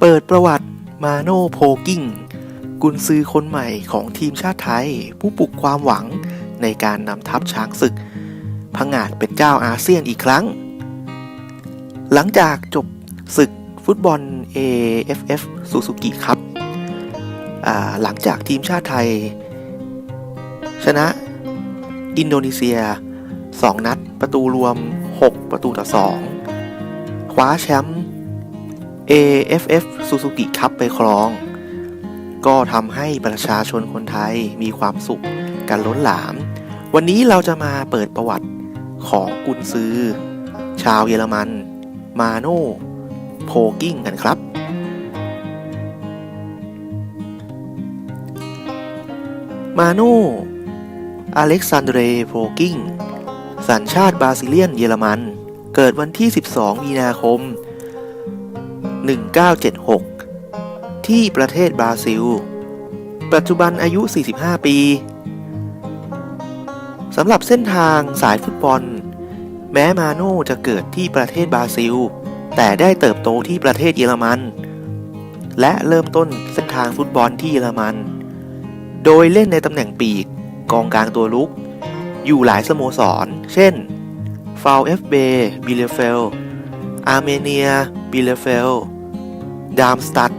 เปิดประวัติมาโนโพกิ้งกุนซือคนใหม่ของทีมชาติไทย ผู้ปลุกความหวังในการนำทัพช้างศึกพังงาดเป็นเจ้าอาเซียนอีกครั้ง หลังจากจบศึกฟุตบอล AFF ซูซูกิครับ หลังจากทีมชาติไทย ชนะอินโดนีเซีย 2 นัดประตูรวม 6 ประตูต่อ 2 คว้าแชมป์ AFF Suzuki คัพไปครอง ก็ทำให้ประชาชนคนไทยมีความสุขกันล้นหลาม วันนี้เราจะมาเปิดประวัติของกุนซือ ชาวเยอรมัน มาโนโพกิ้งกันครับมาโนอเล็กซานเดรโพกิ้ง สัญชาติบราซิเลียนเยอรมัน เกิดวันที่ 12 มีนาคม 1976 ที่ประเทศบราซิล ปัจจุบันอายุ 45 ปีสำหรับเส้นทางสายฟุตบอล แม้มาโน่จะเกิดที่ประเทศบราซิล แต่ได้เติบโตที่ประเทศเยอรมัน และเริ่มต้นเส้นทางฟุตบอลที่เยอรมัน โดยเล่นในตำแหน่งปีกกองกลางตัวลุก อยู่หลายสโมสร เช่นฟาวเอฟเบบิเลเฟลอาร์เมเนียบิเลเฟล ดามสตัด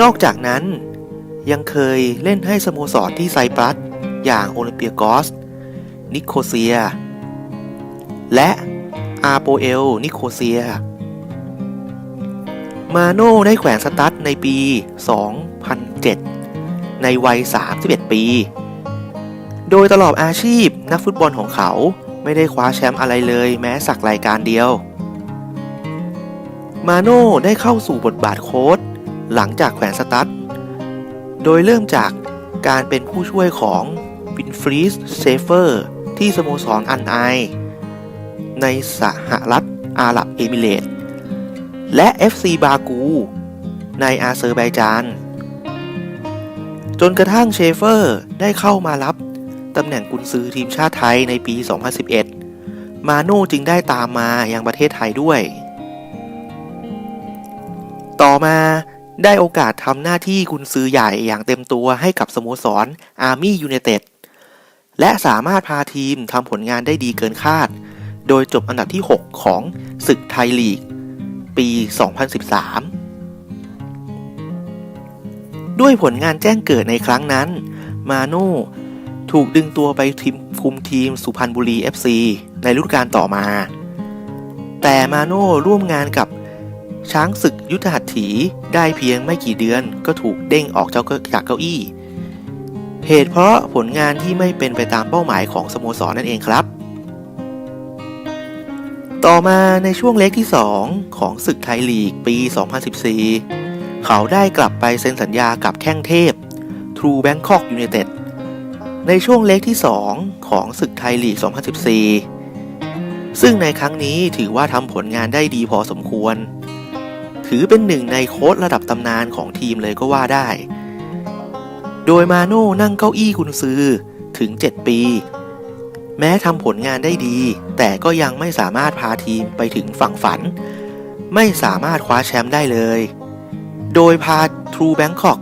นอกจากนั้นยังเคยเล่นให้สโมสรที่ไซปรัส อย่างโอลิมเปียกอส นิโคเซีย และอาโปเอล นิโคเซีย มาโน่ได้แขวนสตัดในปี 2007 ในวัย 31 ปี โดยตลอดอาชีพนักฟุตบอลของเขาไม่ได้คว้าแชมป์อะไรเลยแม้สักรายการเดียว มาโน่ได้เข้าสู่บทบาทโค้ชหลังจากแขวนสตั๊ดโดยเริ่มจากการเป็นผู้ช่วยของวินฟรีสเซเฟอร์ที่สโมสรอันไอ ในสหรัฐอาหรับเอมิเรตส์และ FC บากู ในอาเซอร์ไบจาน จนกระทั่งเชเฟอร์ได้เข้ามารับตำแหน่งกุนซือทีมชาติไทยในปี 2011 มาโน่จึงได้ตามมายังประเทศไทยด้วย ต่อมาได้โอกาสทำหน้าที่กุนซือใหญ่อย่างเต็มตัวให้กับสโมสรอาร์มี่ยู i นเต็ดและสามารถพาทีมทำผลงานได้ดีเกินคาด โดยจบอันดับที่ 6 ของศึกไทยลีก ปี 2013 ด้วยผลงานแจ้งเกิดในครั้งนั้น มาโน่ถูกดึงตัวไปทีมคุมทีมสุพรรณบุรี FC ในฤดูกาลต่อมา แต่มาโน่ร่วมงานกับ ช้างศึกยุทธหัตถีได้เพียงไม่กี่เดือนก็ถูกเด้งออกจากเก้าอี้ เหตุเพราะผลงานที่ไม่เป็นไปตามเป้าหมายของสโมสรนนั่นเองครับ ต่อมาในช่วงเล็กที่ 2 ของศึกไทยลีกปี 2014 เขาได้กลับไปเซ็นสัญญากับแข้งเทพ True Bangkok United ในช่วงเล็กที่ 2 ของศึกไทยลีก 2014 ซึ่งในครั้งนี้ถือว่าทำผลงานได้ดีพอสมควร ถือเป็นหนึ่งในโค้ชระดับตำนานของทีมเลยก็ว่าได้ โดยมาโน่นั่งเก้าอี้กุนซือถึง 7 ปี แม้ทำผลงานได้ดี แต่ก็ยังไม่สามารถพาทีมไปถึงฝั่งฝัน ไม่สามารถคว้าแชมป์ได้เลย โดยพา True Bangkok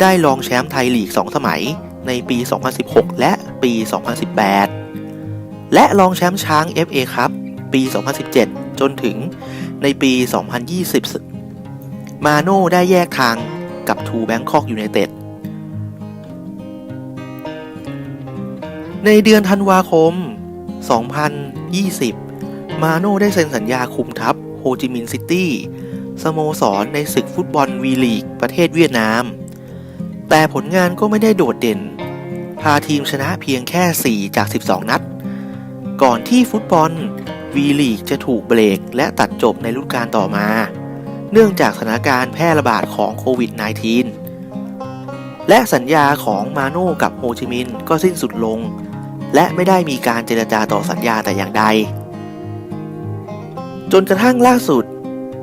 ได้รองแชมป์ไทยลีก 2 สมัยในปี 2016 และปี 2018 และรองแชมป์ช้าง FA ครับปี 2017 จนถึง ในปี 2020 มาโน่ได้แยกทางกับ True Bangkok United ในเดือนธันวาคม 2020 มาโน่ได้เซ็นสัญญาคุมทัพโฮจิมินห์ซิตี้สโมสรในศึกฟุตบอลวีลีกประเทศเวียดนาม แต่ผลงานก็ไม่ได้โดดเด่น พาทีมชนะเพียงแค่ 4 จาก 12 นัด ก่อนที่ฟุตบอล วีลีกจะถูกเบรกและตัดจบในฤดูกาลต่อมา เนื่องจากสถานการณ์แพร่ระบาดของโควิด -19 และสัญญาของมาโน่กับโฮจิมินห์ก็สิ้นสุดลง และไม่ได้มีการเจรจาต่อสัญญาแต่อย่างใด จนกระทั่งล่าสุด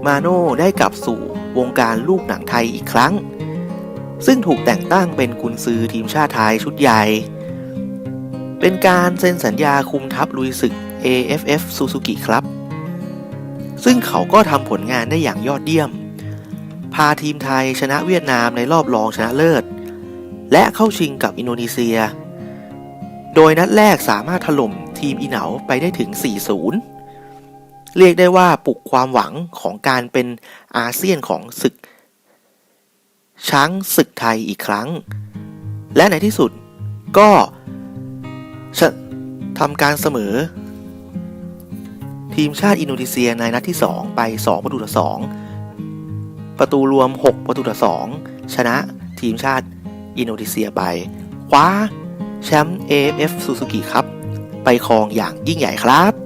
มาโน่ได้กลับสู่วงการลูกหนังไทยอีกครั้ง ซึ่งถูกแต่งตั้งเป็นกุนซือทีมชาติไทยชุดใหญ่เป็นการเซ็นสัญญาคุมทัพลุยศึก AFF Suzuki ครับ ซึ่งเขาก็ทำผลงานได้อย่างยอดเยี่ยม พาทีมไทยชนะเวียดนามในรอบรองชนะเลิศ และเข้าชิงกับอินโดนีเซีย โดยนัดแรกสามารถถล่มทีมอีเหนาไปได้ถึง 4-0 เรียกได้ว่าปลุกความหวังของการเป็นอาเซียนของศึก ช้างศึกไทยอีกครั้ง และในที่สุดก็ทำการเสมอ ทีมชาติอินโดนีเซียในนัดที่ 2 ไป 2 ประตูต่อ 2 ประตูรวม 6 ประตูต่อ 2 ชนะทีมชาติอินโดนีเซียไป คว้าแชมป์ AFF Suzuki ครับ ไปครองอย่างยิ่งใหญ่ครับ